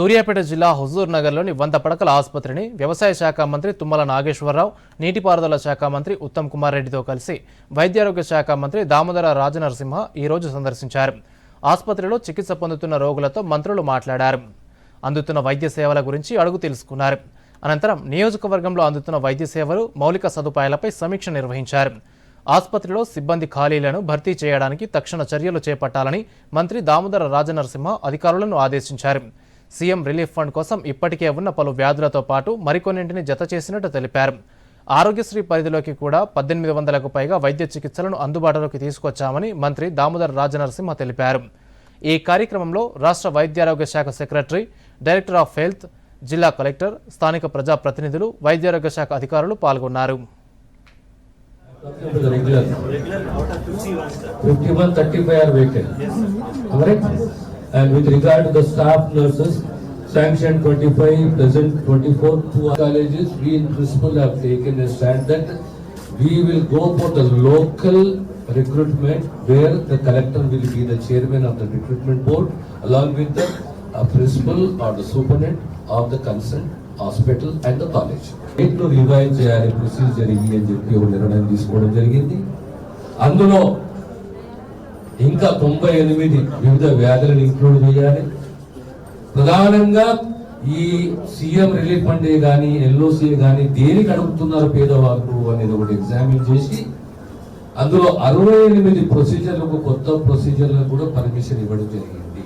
సూర్యాపేట జిల్లా హుజూర్ నగర్లోని వంద పడకల ఆసుపత్రిని వ్యవసాయ శాఖ మంత్రి తుమ్మల నాగేశ్వరరావు నీటిపారుదల శాఖ మంత్రి ఉత్తమ్ కుమార్ రెడ్డితో కలిసి వైద్యారోగ్య శాఖ మంత్రి దామోదర రాజనరసింహ ఈరోజు సందర్శించారు. ఆసుపత్రిలో చికిత్స పొందుతున్న రోగులతో మంత్రులు మాట్లాడారు. అందుతున్న వైద్య సేవల గురించి అడుగు తెలుసుకున్నారు. అనంతరం నియోజకవర్గంలో అందుతున్న వైద్య సేవలు మౌలిక సదుపాయాలపై సమీక్ష నిర్వహించారు. ఆసుపత్రిలో సిబ్బంది ఖాళీలను భర్తీ చేయడానికి తక్షణ చర్యలు చేపట్టాలని మంత్రి దామోదర రాజనరసింహ అధికారులను ఆదేశించారు. సీఎం రిలీఫ్ ఫండ్ కోసం ఇప్పటికే ఉన్న పలు వ్యాధులతో పాటు మరికొన్నింటిని జత చేసినట్టు తెలిపారు ఆరోగ్యశ్రీ పరిధిలోకి కూడా పద్దెనిమిది వందలకు పైగా వైద్య చికిత్సలను అందుబాటులోకి తీసుకొచ్చామని మంత్రి దామోదర్ రాజనరసింహ తెలిపారు ఈ కార్యక్రమంలో రాష్ట్ర వైద్యారోగ్య శాఖ సెక్రటరీ డైరెక్టర్ ఆఫ్ హెల్త్ జిల్లా కలెక్టర్ స్థానిక ప్రజాప్రతినిధులు వైద్యారోగ్య శాఖ అధికారులు పాల్గొన్నారు regular to the regular. Fifty-one, thirty-five And with regard to the staff nurses, sanction twenty-five, present twenty-four, two colleges, we in principle have taken a stand that we will go for the local recruitment where the collector will be the chairman of the recruitment board along with the uh, principal or the superintendent of the concerned hospital and the college. రేట్లు revise చేయాలి procedure జరిగి అని చెప్పి ఒక నిర్ణయం తీసుకోవడం జరిగింది అందులో ఇంకా తొంభై ఎనిమిది వివిధ వ్యాధులను ఇంక్లూడ్ చేయాలి. ప్రధానంగా ఈ సీఎం రిలీఫ్ ఫండే కానీ ఎల్ఓసి కానీ దేనికి అడుగుతున్నారు పేదవాళ్ళు అనేది ఒకటి ఎగ్జామిన్ చేసి అందులో అరవై ఎనిమిది ప్రొసీజర్లకు కొత్త ప్రొసీజర్లకు కూడా పర్మిషన్ ఇవ్వడం జరిగింది.